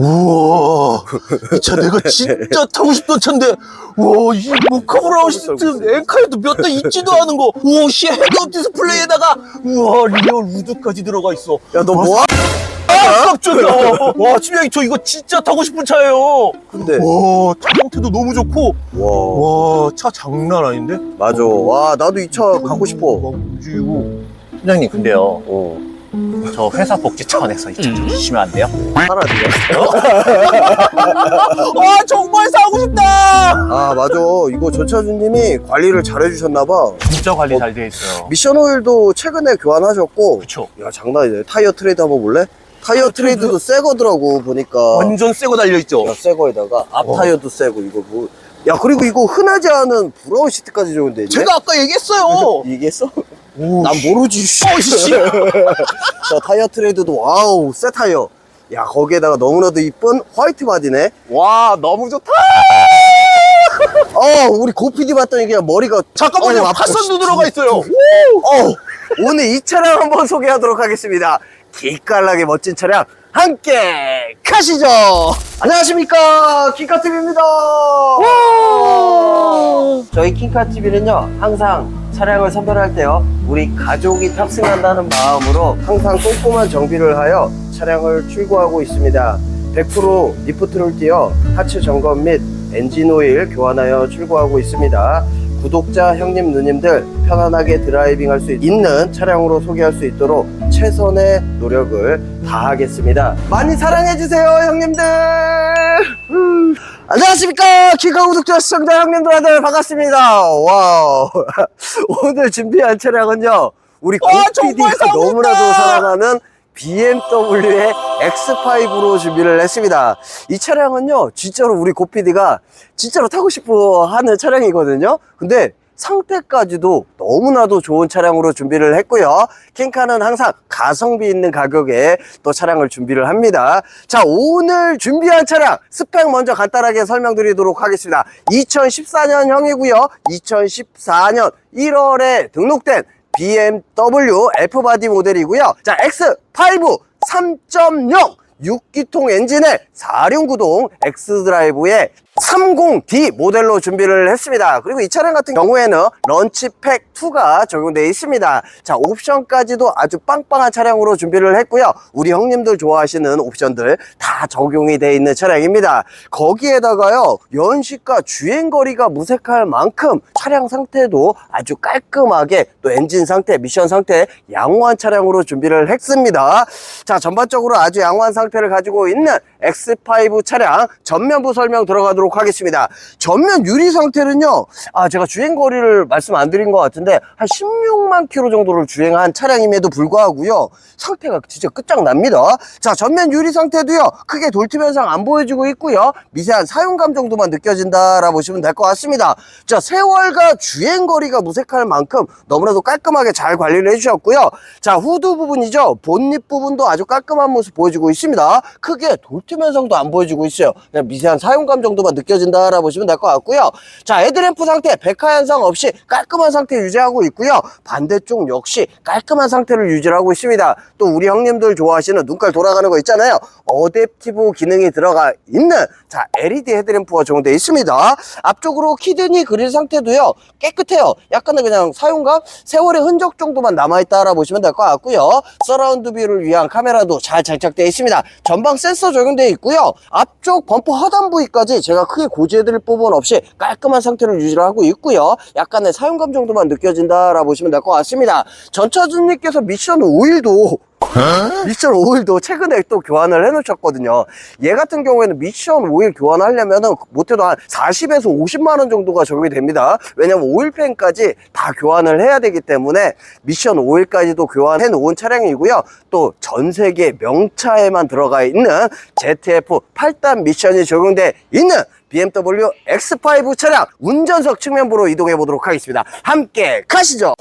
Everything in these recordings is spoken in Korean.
우와, 이 차 내가 진짜 타고 싶던 차인데, 우와, 이 모카 브라운 시스템 엔카에도 몇 대 있지도 않은 거, 우와, 씨, 헤드업 디스플레이에다가, 우와, 리얼 우드까지 들어가 있어. 야, 너 뭐? 아, 깜짝이야. 와, 팀장님, 저 이거 진짜 타고 싶은 차예요. 근데 와, 차 상태도 너무 좋고, 와 와, 차 장난 아닌데? 맞아. 와 나도 이 차 갖고 싶어. 막 움직이고. 팀장님, 근데요, 어. 저 회사 복지 차원에서 이차 좀 주시면 안 돼요? 하나 드려. 와, 정말 사고 싶다! 아 맞아. 이거 전차주님이 관리를 잘 해주셨나봐. 진짜 관리 잘 돼 있어요. 미션 오일도 최근에 교환하셨고. 그쵸. 야 장난이네. 타이어 트레이드 한번 볼래? 타이어 트레이드도 새 거더라고 보니까. 완전 새거 달려 있죠? 야, 새 거에다가 앞 어. 타이어도 새고 이거 뭐. 야 그리고 이거 흔하지 않은 브라운 시트까지 좋은데. 제가 아까 얘기했어요! 얘기했어? 오, 난 모르지. 씨. 어, 씨. 자, 타이어 트레이드도 와우 새 타이어. 야 거기에다가 너무나도 이쁜 화이트 바디네. 와, 너무 좋다! 어 우리 고피디 봤더니 그냥 머리가 잠깐만요, 어, 아파. 파선도 들어가 있어요! 어, 오늘 이 차량 한번 소개하도록 하겠습니다. 기깔나게 멋진 차량 함께 가시죠. 안녕하십니까 킹카TV입니다. 저희 킹카TV는요 항상 차량을 선별할 때요 우리 가족이 탑승한다는 마음으로 항상 꼼꼼한 정비를 하여 차량을 출고하고 있습니다. 100% 리프트를 띄어 하체 점검 및 엔진 오일 교환하여 출고하고 있습니다. 구독자 형님 누님들 편안하게 드라이빙 할 수 있는 차량으로 소개할 수 있도록 최선의 노력을 다하겠습니다. 많이 사랑해 주세요, 형님들. 음. 안녕하십니까 기가 구독자 시청자 형님들한테 반갑습니다. 와우. 오늘 준비한 차량은요. 우리 사고 너무나도. 사랑하는 BMW의 X5로 준비를 했습니다. 이 차량은요, 진짜로 우리 고PD가 진짜로 타고 싶어 하는 차량이거든요. 근데 상태까지도 너무나도 좋은 차량으로 준비를 했고요. 킹카는 항상 가성비 있는 가격에 또 차량을 준비를 합니다. 자, 오늘 준비한 차량 스펙 먼저 간단하게 설명드리도록 하겠습니다. 2014년형이고요. 2014년 1월에 등록된 BMW F바디 모델이고요. 자, X5 3.0 6기통 엔진의 4륜구동 X드라이브의 30D 모델로 준비를 했습니다. 그리고 이 차량 같은 경우에는 런치팩 2가 적용되어 있습니다. 자, 옵션까지도 아주 빵빵한 차량으로 준비를 했고요. 우리 형님들 좋아하시는 옵션들 다 적용이 되어 있는 차량입니다. 거기에다가요, 연식과 주행거리가 무색할 만큼 차량 상태도 아주 깔끔하게 또 엔진 상태, 미션 상태 양호한 차량으로 준비를 했습니다. 자, 전반적으로 아주 양호한 상태를 가지고 있는 X5 차량 전면부 설명 들어가도록 하겠습니다. 전면 유리 상태는요, 아, 제가 주행거리를 말씀 안 드린 것 같은데, 한 16만 킬로 정도를 주행한 차량임에도 불구하고요, 상태가 진짜 끝장납니다. 자, 전면 유리 상태도요, 크게 돌팀 현상 안 보여지고 있고요, 미세한 사용감 정도만 느껴진다라 보시면 될 것 같습니다. 자, 세월과 주행거리가 무색할 만큼 너무나도 깔끔하게 잘 관리를 해주셨고요. 자, 후드 부분이죠. 본닛 부분도 아주 깔끔한 모습 보여주고 있습니다. 크게 돌팀 현상도 안 보여지고 있어요. 그냥 미세한 사용감 정도만 느껴진다라 보시면 될 것 같고요. 자, 헤드램프 상태 백화 현상 없이 깔끔한 상태 유지하고 있고요. 반대쪽 역시 깔끔한 상태를 유지하고 있습니다. 또 우리 형님들 좋아하시는 눈깔 돌아가는 거 있잖아요. 어댑티브 기능이 들어가 있는 자 LED 헤드램프가 적용되어 있습니다. 앞쪽으로 키드니 그릴 상태도요 깨끗해요. 약간은 그냥 사용감 세월의 흔적 정도만 남아있다라 보시면 될 것 같고요. 서라운드 뷰를 위한 카메라도 잘 장착되어 있습니다. 전방 센서 적용되어 있고요. 앞쪽 범퍼 하단 부위까지 제가 크게 고지해드릴 부분 없이 깔끔한 상태를 유지를 하고 있고요. 약간의 사용감 정도만 느껴진다라 보시면 될 것 같습니다. 전차 주님께서 미션 오일도 미션 오일도 최근에 또 교환을 해놓으셨거든요. 얘 같은 경우에는 미션 오일 교환하려면은 못해도 한 40에서 50만원 정도가 적용이 됩니다. 왜냐면 오일팬까지 다 교환을 해야 되기 때문에 미션 오일까지도 교환해 놓은 차량이고요. 또 전 세계 명차에만 들어가 있는 ZF 8단 미션이 적용돼 있는 BMW X5 차량 운전석 측면부로 이동해 보도록 하겠습니다. 함께 가시죠.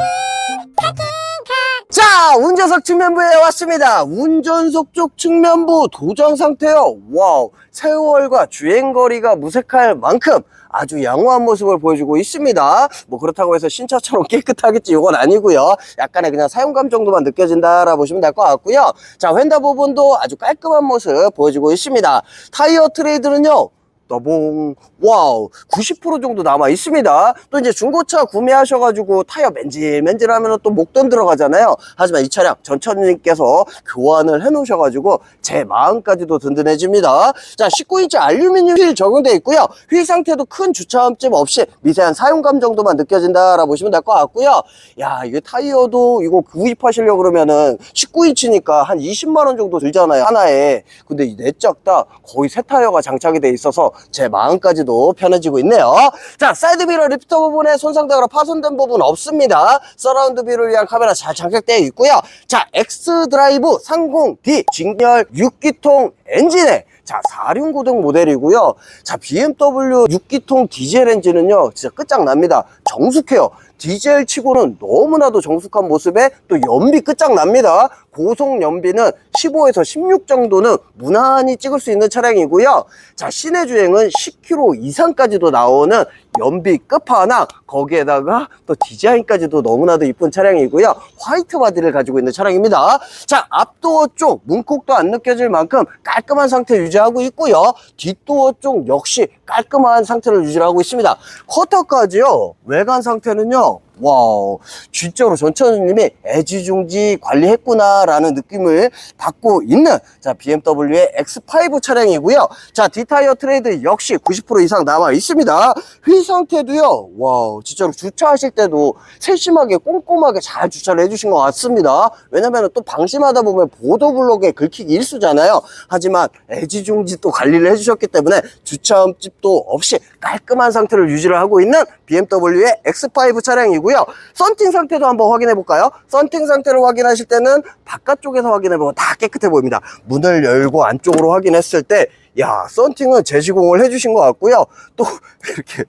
자, 운전석 측면부에 왔습니다. 운전석 쪽 측면부 도장 상태요. 와우, 세월과 주행거리가 무색할 만큼 아주 양호한 모습을 보여주고 있습니다. 뭐 그렇다고 해서 신차처럼 깨끗하겠지 이건 아니고요. 약간의 그냥 사용감 정도만 느껴진다라 보시면 될 것 같고요. 자, 휀다 부분도 아주 깔끔한 모습 보여주고 있습니다. 타이어 트레이드는요. 너봉. 와우 90% 정도 남아 있습니다. 또 이제 중고차 구매하셔가지고 타이어 맨질맨질 하면 또 목돈 들어가잖아요. 하지만 이 차량 전처님께서 교환을 해 놓으셔가지고 제 마음까지도 든든해집니다. 자 19인치 알루미늄 휠 적용되어 있고요. 휠 상태도 큰 주차함집 없이 미세한 사용감 정도만 느껴진다라 보시면 될 것 같고요. 야 이게 타이어도 이거 구입하시려고 그러면은 19인치니까 한 20만원 정도 들잖아요 하나에. 근데 이네짝다 거의 새 타이어가 장착이 돼 있어서 제 마음까지도 편해지고 있네요 자 사이드 미러 리프터 부분에 손상되거나 파손된 부분 없습니다 서라운드 뷰를 위한 카메라 잘 장착되어 있고요 자 엑스드라이브 30D 직렬 6기통 엔진에 자, 4륜고등 모델이고요. 자, BMW 6기통 디젤 엔진은요, 진짜 끝장납니다. 정숙해요. 디젤 치고는 너무나도 정숙한 모습에 또 연비 끝장납니다. 고속 연비는 15에서 16 정도는 무난히 찍을 수 있는 차량이고요. 자, 시내 주행은 10km 이상까지도 나오는 연비 끝판왕 거기에다가 또 디자인까지도 너무나도 이쁜 차량이고요. 화이트 바디를 가지고 있는 차량입니다. 자, 앞도어 쪽 문콕도 안 느껴질 만큼 깔끔한 상태 유지하고 있고요. 뒷도어 쪽 역시 깔끔한 상태를 유지하고 있습니다. 커터까지요. 외관 상태는요. 와우 진짜로 전천님이 애지중지 관리했구나라는 느낌을 받고 있는 자 BMW의 X5 차량이고요. 자 D타이어 트레이드 역시 90% 이상 남아 있습니다. 휠 상태도요 와우 진짜로 주차하실 때도 세심하게 꼼꼼하게 잘 주차를 해주신 것 같습니다. 왜냐면 또 방심하다 보면 보도블록에 긁히기 일수잖아요. 하지만 애지중지 또 관리를 해주셨기 때문에 주차함집도 없이 깔끔한 상태를 유지를 하고 있는 BMW의 X5 차량이고요 썬팅 상태도 한번 확인해 볼까요? 썬팅 상태를 확인하실 때는 바깥쪽에서 확인해 보면 다 깨끗해 보입니다 문을 열고 안쪽으로 확인했을 때 야, 썬팅은 재시공을 해주신 것 같고요. 또, 이렇게,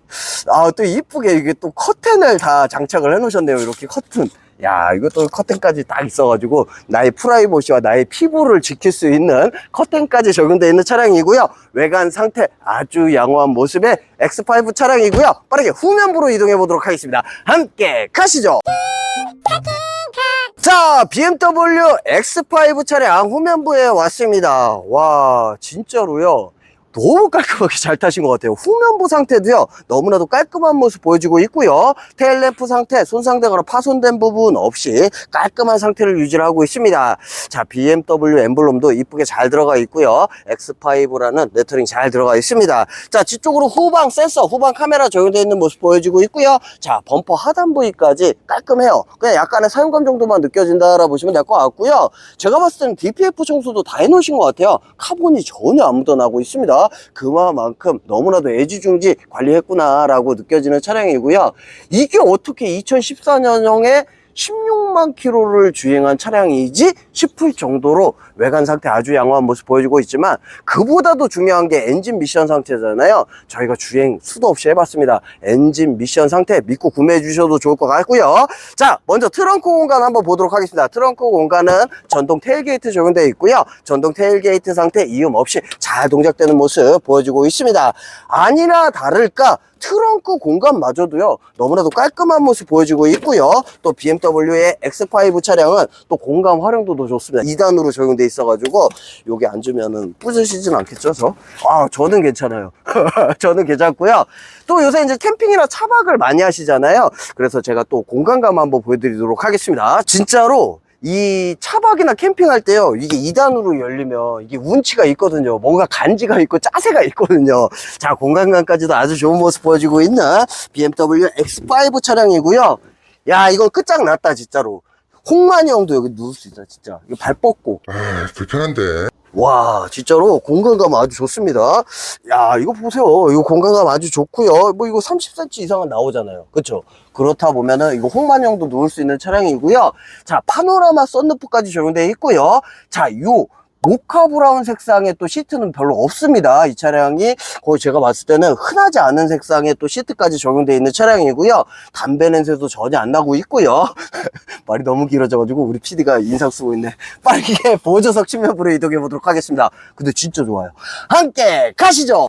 아, 또 이쁘게 이게 또 커튼을 다 장착을 해 놓으셨네요. 이렇게 커튼. 야, 이것도 커튼까지 딱 있어가지고, 나의 프라이버시와 나의 피부를 지킬 수 있는 커튼까지 적용되어 있는 차량이고요. 외관 상태 아주 양호한 모습의 X5 차량이고요. 빠르게 후면부로 이동해 보도록 하겠습니다. 함께 가시죠! 자, BMW X5 차량 후면부에 왔습니다. 와, 진짜로요. 너무 깔끔하게 잘 타신 것 같아요. 후면부 상태도요, 너무나도 깔끔한 모습 보여주고 있고요. 테일램프 상태, 손상되거나 파손된 부분 없이 깔끔한 상태를 유지를 하고 있습니다. 자, BMW 엠블럼도 이쁘게 잘 들어가 있고요. X5라는 레터링 잘 들어가 있습니다. 자, 뒤쪽으로 후방 센서, 후방 카메라 적용되어 있는 모습 보여주고 있고요. 자, 범퍼 하단 부위까지 깔끔해요. 그냥 약간의 사용감 정도만 느껴진다라 보시면 될 것 같고요. 제가 봤을 때는 DPF 청소도 다 해놓으신 것 같아요. 카본이 전혀 안 묻어나고 있습니다. 그만큼 너무나도 애지중지 관리했구나라고 느껴지는 차량이고요. 이게 어떻게 2014년형에 16만 킬로를 주행한 차량이지 싶을 정도로 외관 상태 아주 양호한 모습 보여주고 있지만 그보다도 중요한 게 엔진 미션 상태잖아요. 저희가 주행 수도 없이 해봤습니다. 엔진 미션 상태 믿고 구매해 주셔도 좋을 것 같고요. 자 먼저 트렁크 공간 한번 보도록 하겠습니다. 트렁크 공간은 전동 테일게이트 적용되어 있고요. 전동 테일게이트 상태 이음 없이 잘 동작되는 모습 보여주고 있습니다. 아니나 다를까 트렁크 공간마저도요 너무나도 깔끔한 모습 보여주고 있고요. 또 BMW의 X5 차량은 또 공간 활용도도 좋습니다. 2단으로 적용돼 있어가지고 여기 앉으면은 부서지진 않겠죠 저? 아 저는 괜찮아요. 저는 괜찮고요. 또 요새 이제 캠핑이나 차박을 많이 하시잖아요. 그래서 제가 또 공간감 한번 보여드리도록 하겠습니다. 진짜로 이 차박이나 캠핑할 때요 이게 2단으로 열리면 이게 운치가 있거든요. 뭔가 간지가 있고 짜세가 있거든요. 자 공간감까지도 아주 좋은 모습 보여주고 있는 BMW X5 차량이고요 야 이건 끝장났다 진짜로. 홍만이 형도 여기 누울 수 있다 진짜. 이거 발 뻗고. 아, 불편한데. 와 진짜로 공간감 아주 좋습니다. 야 이거 보세요. 이거 공간감 아주 좋고요. 뭐 이거 30cm 이상은 나오잖아요. 그쵸? 그렇다 보면은 이거 홍만형도 놓을 수 있는 차량이고요. 자 파노라마 썬루프까지 적용되어 있고요. 자요 모카 브라운 색상의 또 시트는 별로 없습니다. 이 차량이 거의 제가 봤을 때는 흔하지 않은 색상의 또 시트까지 적용되어 있는 차량이고요. 담배 냄새도 전혀 안 나고 있고요. 말이 너무 길어져가지고 우리 PD가 인상 쓰고 있네. 빠르게 보조석 측면부로 이동해 보도록 하겠습니다. 근데 진짜 좋아요. 함께 가시죠.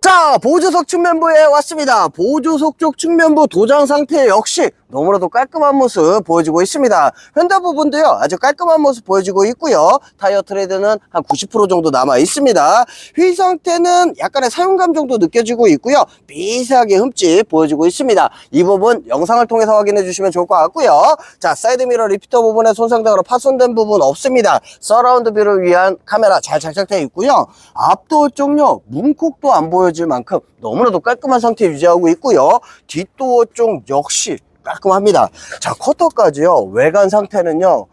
자, 보조석 측면부에 왔습니다. 보조석 쪽 측면부 도장 상태 역시 너무나도 깔끔한 모습 보여지고 있습니다. 현대 부분도요, 아주 깔끔한 모습 보여지고 있고요. 타이어 트레드는 한 90% 정도 남아 있습니다. 휠 상태는 약간의 사용감 정도 느껴지고 있고요. 미세하게 흠집 보여지고 있습니다. 이 부분 영상을 통해서 확인해 주시면 좋을 것 같고요. 자, 사이드 미러 리피터 부분에 손상 등으로 파손된 부분 없습니다. 서라운드 뷰를 위한 카메라 잘 장착되어 있고요. 앞도어 쪽요, 문콕도 안 보여질 만큼 너무나도 깔끔한 상태 유지하고 있고요. 뒷도어 쪽 역시 깔끔합니다. 자, 커터까지요. 외관 상태는요.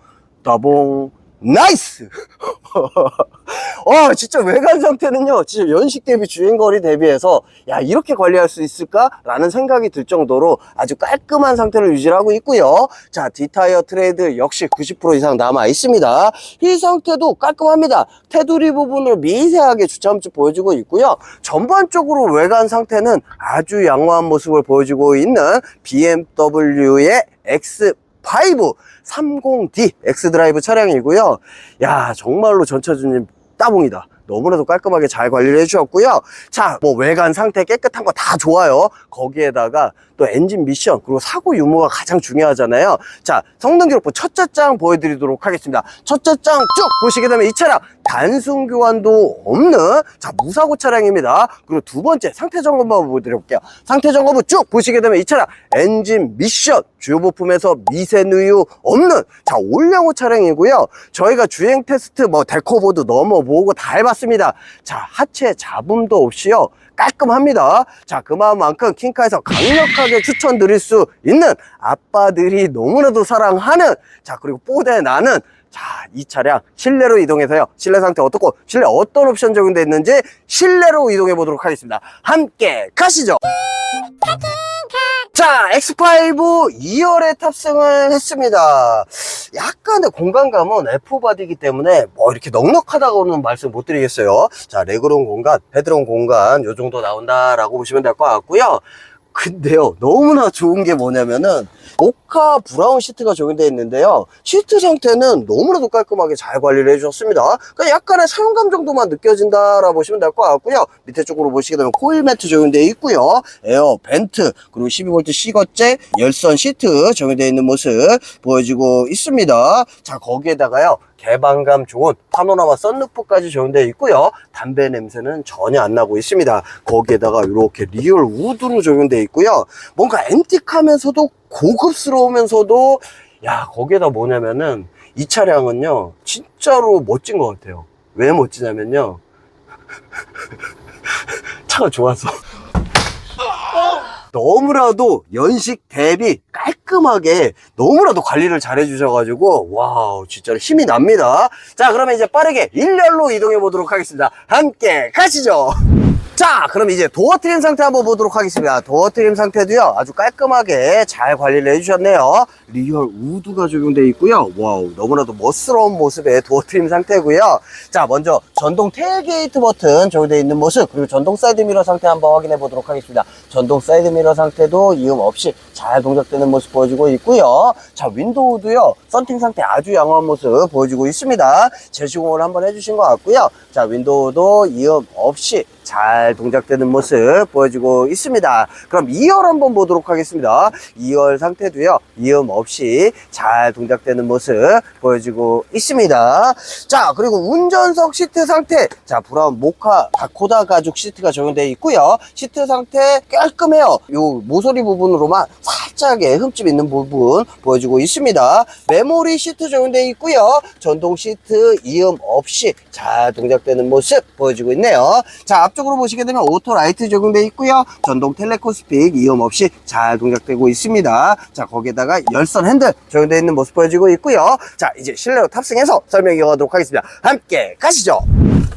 따봉 나이스! 어, 진짜 외관 상태는요, 진짜 연식 대비 주행거리 대비해서, 야, 이렇게 관리할 수 있을까? 라는 생각이 들 정도로 아주 깔끔한 상태를 유지하고 있고요. 자, 뒷타이어 트레이드 역시 90% 이상 남아 있습니다. 휠 상태도 깔끔합니다. 테두리 부분으로 미세하게 주차함집 보여주고 있고요. 전반적으로 외관 상태는 아주 양호한 모습을 보여주고 있는 BMW의 X5 30D X드라이브 차량이고요. 야, 정말로 전차주님 따봉이다. 너무나도 깔끔하게 잘 관리를 해주셨고요. 자, 뭐 외관 상태 깨끗한 거 다 좋아요. 거기에다가 또 엔진 미션 그리고 사고 유무가 가장 중요하잖아요. 자, 성능 기록부 첫째 장 보여드리도록 하겠습니다. 첫째 장 쭉 보시게 되면 이 차량 단순 교환도 없는 자 무사고 차량입니다. 그리고 두 번째 상태 점검만 보여드릴게요. 상태 점검을 쭉 보시게 되면 이 차량 엔진 미션 주요 부품에서 미세 누유 없는 자 올량호 차량이고요. 저희가 주행 테스트 뭐 데코보드 넘어보고 다 해봤습니다. 자 하체 잡음도 없이요. 깔끔합니다. 자, 그만큼 킹카에서 강력하게 추천드릴 수 있는 아빠들이 너무나도 사랑하는 자, 그리고 뽀대 나는 자, 이 차량 실내로 이동해서요. 실내 상태 어떻고 실내 어떤 옵션 적용되어 있는지 실내로 이동해 보도록 하겠습니다. 함께 가시죠. 자, X5 2열에 탑승을 했습니다. 약간의 공간감은 F바디이기 때문에 뭐 이렇게 넉넉하다고는 말씀 못 드리겠어요. 자, 레그룸 공간, 헤드룸 공간 요 정도 나온다라고 보시면 될 것 같고요. 근데요, 너무나 좋은 게 뭐냐면은 모카 브라운 시트가 적용되어 있는데요. 시트 상태는 너무나도 깔끔하게 잘 관리를 해주셨습니다. 그러니까 약간의 사용감 정도만 느껴진다라고 보시면 될 것 같고요. 밑에 쪽으로 보시게 되면 코일 매트 적용되어 있고요. 에어 벤트 그리고 12V C거째 열선 시트 적용되어 있는 모습 보여지고 있습니다. 자 거기에다가요. 개방감 좋은 파노라마 썬루프까지 적용되어 있고요. 담배 냄새는 전혀 안 나고 있습니다. 거기에다가 이렇게 리얼 우드로 적용되어 있고요. 뭔가 앤틱하면서도 고급스러우면서도 야 거기에다 뭐냐면은 이 차량은요 진짜로 멋진 것 같아요. 왜 멋지냐면요 차가 좋아서 너무나도 연식 대비 깔끔하게 너무나도 관리를 잘 해주셔가지고 와우 진짜로 힘이 납니다. 자 그러면 이제 빠르게 일렬로 이동해 보도록 하겠습니다. 함께 가시죠 자 그럼 이제 도어 트림 상태 한번 보도록 하겠습니다. 도어 트림 상태도요 아주 깔끔하게 잘 관리를 해주셨네요. 리얼 우드가 적용되어 있고요. 와우 너무나도 멋스러운 모습의 도어 트림 상태고요. 자 먼저 전동 테일게이트 버튼 적용되어 있는 모습 그리고 전동 사이드 미러 상태 한번 확인해 보도록 하겠습니다. 전동 사이드 미러 상태도 이음 없이 잘 동작되는 모습 보여주고 있고요 자 윈도우도요 썬팅 상태 아주 양호한 모습 보여주고 있습니다 재시공을 한번 해주신 것 같고요 자 윈도우도 이음 없이 잘 동작되는 모습 보여주고 있습니다. 그럼 2열 한번 보도록 하겠습니다. 2열 상태도요. 이음 없이 잘 동작되는 모습 보여주고 있습니다. 자, 그리고 운전석 시트 상태. 자, 브라운 모카 다코다 가죽 시트가 적용되어 있고요. 시트 상태 깔끔해요. 요 모서리 부분으로만 살짝의 흠집 있는 부분 보여주고 있습니다. 메모리 시트 적용되어 있고요. 전동 시트 이음 없이 잘 동작되는 모습 보여주고 있네요. 자, 앞쪽으로 보시게 되면 오토 라이트 적용되어 있고요. 전동 텔레코스픽 이음 없이 잘 동작되고 있습니다. 자, 거기에다가 열선 핸들 적용되어 있는 모습 보여지고 있고요. 자, 이제 실내로 탑승해서 설명 이어가도록 하겠습니다. 함께 가시죠.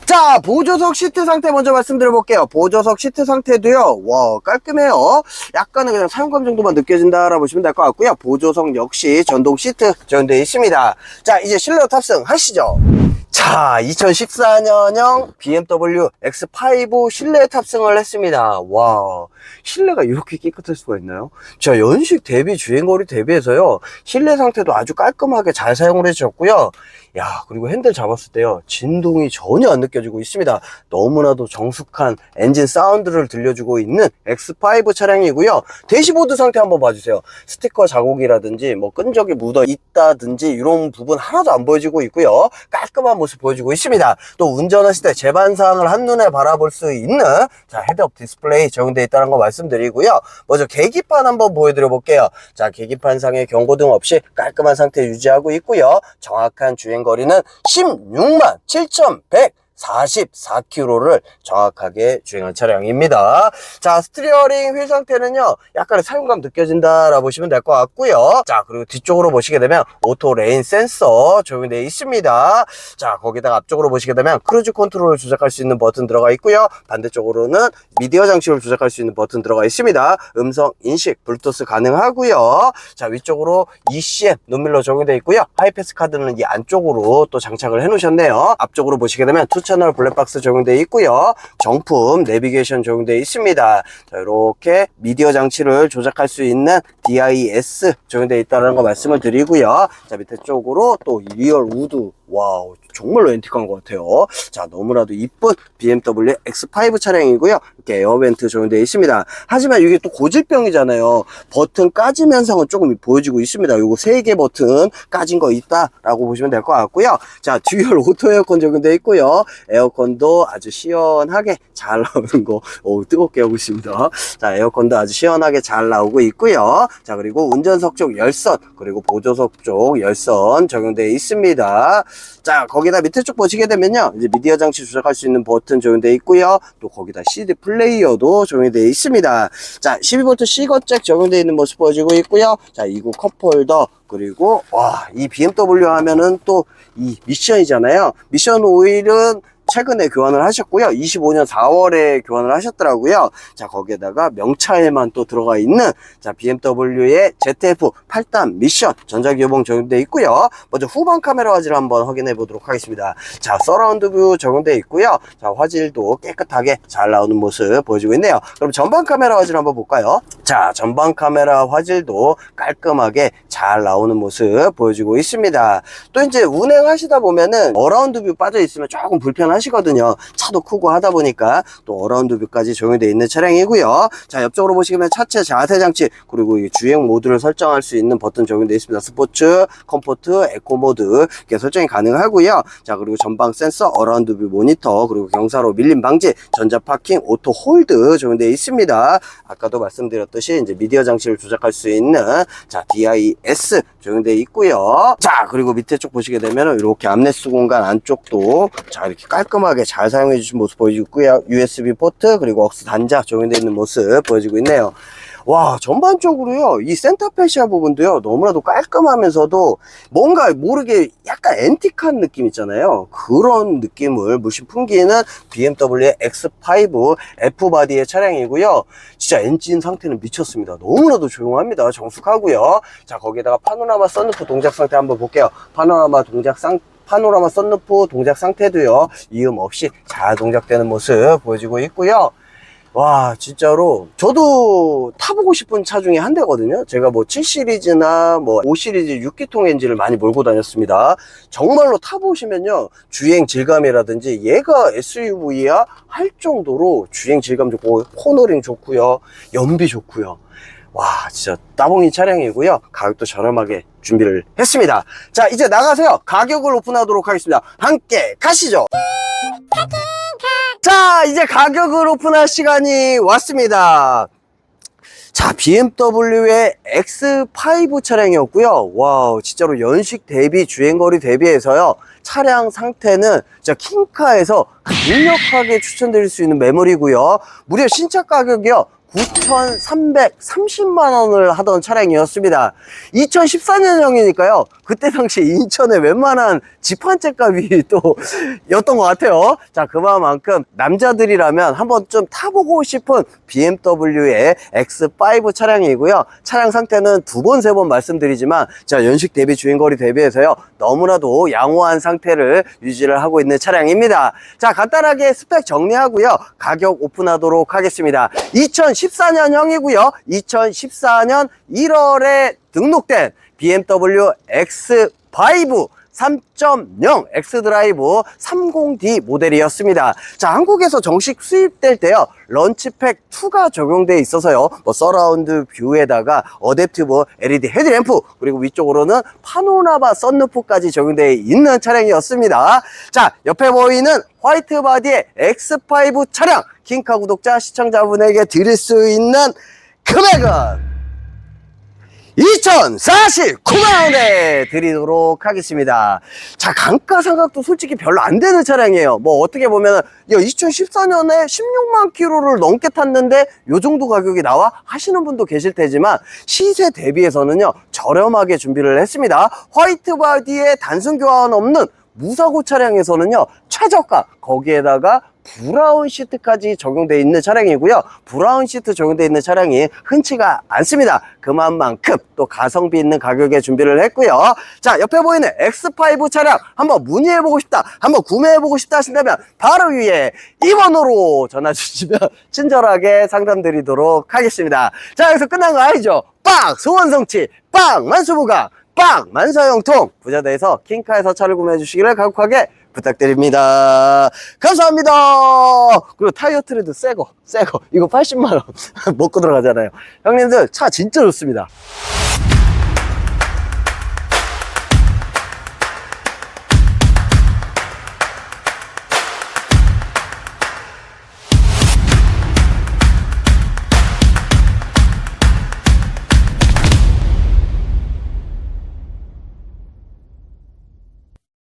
자, 보조석 시트 상태 먼저 말씀드려 볼게요. 보조석 시트 상태도요, 와, 깔끔해요. 약간은 그냥 사용감 정도만 느껴진다라고 보시면 될 것 같고요. 보조석 역시 전동 시트 적용되어 있습니다. 자, 이제 실내로 탑승하시죠. 자, 2014년형 BMW X5 실내 탑승을 했습니다. 와, 실내가 이렇게 깨끗할 수가 있나요? 자, 연식 대비 주행거리 대비해서요, 실내 상태도 아주 깔끔하게 잘 사용을 해주셨고요. 야, 그리고 핸들 잡았을 때요, 진동이 전혀 안 느껴지고 있습니다. 너무나도 정숙한 엔진 사운드를 들려주고 있는 X5 차량이고요. 대시보드 상태 한번 봐주세요. 스티커 자국이라든지 뭐 끈적이 묻어 있다든지 이런 부분 하나도 안 보여지고 있고요. 깔끔한 모습 보여주고 있습니다. 또 운전하실 때 제반상을 한눈에 바라볼 수 있는 자 헤드업 디스플레이 적용되어 있다는 거 말씀드리고요. 먼저 계기판 한번 보여드려 볼게요. 자 계기판상에 경고등 없이 깔끔한 상태 유지하고 있고요. 정확한 주행 거리는 16만 7,100 44km를 정확하게 주행한 차량입니다. 자, 스티어링 휠 상태는요, 약간의 사용감 느껴진다라고 보시면 될 것 같고요. 자, 그리고 뒤쪽으로 보시게 되면 오토 레인 센서 적용되어 있습니다. 자, 거기다가 앞쪽으로 보시게 되면 크루즈 컨트롤을 조작할 수 있는 버튼 들어가 있고요. 반대쪽으로는 미디어 장치를 조작할 수 있는 버튼 들어가 있습니다. 음성 인식, 블루투스 가능하고요. 자, 위쪽으로 ECM 눈밀러 적용되어 있고요. 하이패스 카드는 이 안쪽으로 또 장착을 해 놓으셨네요. 앞쪽으로 보시게 되면 투 채널 블랙박스 적용되어 있고요. 정품 내비게이션 적용되어 있습니다. 자, 이렇게 미디어 장치를 조작할 수 있는 DIS 적용되어 있다는 거 말씀을 드리고요. 자, 밑에 쪽으로 또 리얼 우드 와우 정말로 앤틱한 것 같아요. 자 너무나도 이쁜 BMW X5 차량이고요. 이렇게 에어벤트 적용되어 있습니다. 하지만 이게 또 고질병이잖아요. 버튼 까짐 현상은 조금 보여지고 있습니다. 요거 세개 버튼 까진 거 있다 라고 보시면 될 것 같고요. 자 듀얼 오토 에어컨 적용되어 있고요. 에어컨도 아주 시원하게 잘 나오는 거. 오, 뜨겁게 하고 있습니다. 자 에어컨도 아주 시원하게 잘 나오고 있고요. 자 그리고 운전석 쪽 열선 그리고 보조석 쪽 열선 적용되어 있습니다. 자 거기 다 밑에 쪽 보시게 되면요 이제 미디어 장치 조작할 수 있는 버튼 적용되어 있고요. 또 거기다 CD 플레이어도 적용되어 있습니다. 자 12V C거잭 적용되어 있는 모습 보여지고 있고요. 자 이구 컵홀더 그리고 와 이 BMW 하면은 또 이 미션이잖아요. 미션 오일은 최근에 교환을 하셨고요. 25년 4월에 교환을 하셨더라고요. 자, 거기에다가 명차에만 또 들어가 있는 자, BMW의 ZF 8단 미션 전자기어봉 적용되어 있고요. 먼저 후방 카메라 화질 한번 확인해 보도록 하겠습니다. 자, 서라운드 뷰 적용되어 있고요. 자, 화질도 깨끗하게 잘 나오는 모습 보여주고 있네요. 그럼 전방 카메라 화질 한번 볼까요? 자, 전방 카메라 화질도 깔끔하게 잘 나오는 모습 보여주고 있습니다. 또 이제 운행하시다 보면은 어라운드 뷰 빠져 있으면 조금 불편하 시거든요. 차도 크고 하다 보니까 또 어라운드 뷰까지 적용되어 있는 차량이고요. 자, 옆쪽으로 보시면 차체 자세 장치 그리고 이 주행 모드를 설정할 수 있는 버튼 적용되어 있습니다. 스포츠, 컴포트, 에코 모드 이렇게 설정이 가능하고요. 자, 그리고 전방 센서, 어라운드 뷰 모니터 그리고 경사로 밀림 방지, 전자 파킹, 오토 홀드 적용되어 있습니다. 아까도 말씀드렸듯이 이제 미디어 장치를 조작할 수 있는 자, DIS 적용되어 있고요. 자, 그리고 밑에 쪽 보시게 되면 이렇게 암레스 공간 안쪽도 자, 이렇게 깔끔 하게 잘 사용해 주신 모습 보여지고 있고요. USB 포트 그리고 억스 단자 적용되어 있는 모습 보여지고 있네요. 와 전반적으로요 이 센터페시아 부분도요 너무나도 깔끔하면서도 뭔가 모르게 약간 앤틱한 느낌 있잖아요. 그런 느낌을 물씬 풍기는 BMW의 X5 F바디의 차량이고요. 진짜 엔진 상태는 미쳤습니다. 너무나도 조용합니다. 정숙하고요. 자 거기에다가 파노라마 썬루프 동작 상태 한번 볼게요. 파노라마 동작 상 파노라마 썬루프 동작 상태도요 이음 없이 잘 동작되는 모습 보여지고 있고요. 와 진짜로 저도 타보고 싶은 차 중에 한 대거든요. 제가 뭐 7시리즈나 뭐 5시리즈 6기통 엔진을 많이 몰고 다녔습니다. 정말로 타보시면요 주행 질감이라든지 얘가 SUV야 할 정도로 주행 질감 좋고 코너링 좋고요 연비 좋고요 와 진짜 따봉인 차량이고요 가격도 저렴하게 준비를 했습니다 자 이제 나가세요 가격을 오픈하도록 하겠습니다 함께 가시죠 자, 이제 가격을 오픈할 시간이 왔습니다. 자, BMW의 X5 차량이었고요. 와우, 진짜로 연식 대비, 주행거리 대비해서요. 차량 상태는 진짜 킹카에서 강력하게 추천드릴 수 있는 매물이고요. 무려 신차 가격이요. 9,330만 원을 하던 차량이었습니다. 2014년형이니까요. 그때 당시 인천에 웬만한 집 한 채 값이 또 였던 것 같아요. 자, 그만큼 남자들이라면 한번 좀 타보고 싶은 BMW의 X5 차량이고요. 차량 상태는 두 번, 세 번 말씀드리지만 자, 연식 대비 주행거리 대비해서요. 너무나도 양호한 상태를 유지를 하고 있는 차량입니다. 자, 간단하게 스펙 정리하고요. 가격 오픈하도록 하겠습니다. 2014년형이고요. 2014년 1월에 등록된 BMW X5 3.0 X드라이브 30D 모델이었습니다. 자, 한국에서 정식 수입될 때요, 런치팩 2가 적용돼 있어서요, 뭐, 서라운드 뷰에다가 어댑티브 LED 헤드램프, 그리고 위쪽으로는 파노라마 썬루프까지 적용되어 있는 차량이었습니다. 자, 옆에 보이는 화이트 바디의 X5 차량, 킹카 구독자 시청자분에게 드릴 수 있는 금액은 2,049만원에 드리도록 하겠습니다. 자, 감가상각도 솔직히 별로 안 되는 차량이에요. 뭐, 어떻게 보면, 야, 2014년에 16만 킬로를 넘게 탔는데, 요 정도 가격이 나와? 하시는 분도 계실 테지만, 시세 대비해서는요, 저렴하게 준비를 했습니다. 화이트 바디에 단순 교환 없는 무사고 차량에서는요, 최저가, 거기에다가 브라운 시트까지 적용되어 있는 차량이고요. 브라운 시트 적용되어 있는 차량이 흔치가 않습니다. 그만큼 또 가성비 있는 가격에 준비를 했고요. 자, 옆에 보이는 X5 차량 한번 문의해보고 싶다, 한번 구매해보고 싶다 하신다면 바로 위에 2번으로 전화 주시면 친절하게 상담 드리도록 하겠습니다. 자, 여기서 끝난 거 아니죠? 빵! 소원성취! 빵! 만수무강! 빵! 만사형통! 부자대에서 킹카에서 차를 구매해 주시기를 간곡하게 부탁드립니다. 감사합니다. 그리고 타이어 트레드 새거, 새거. 이거 80만원 먹고 들어가잖아요. 형님들 차 진짜 좋습니다.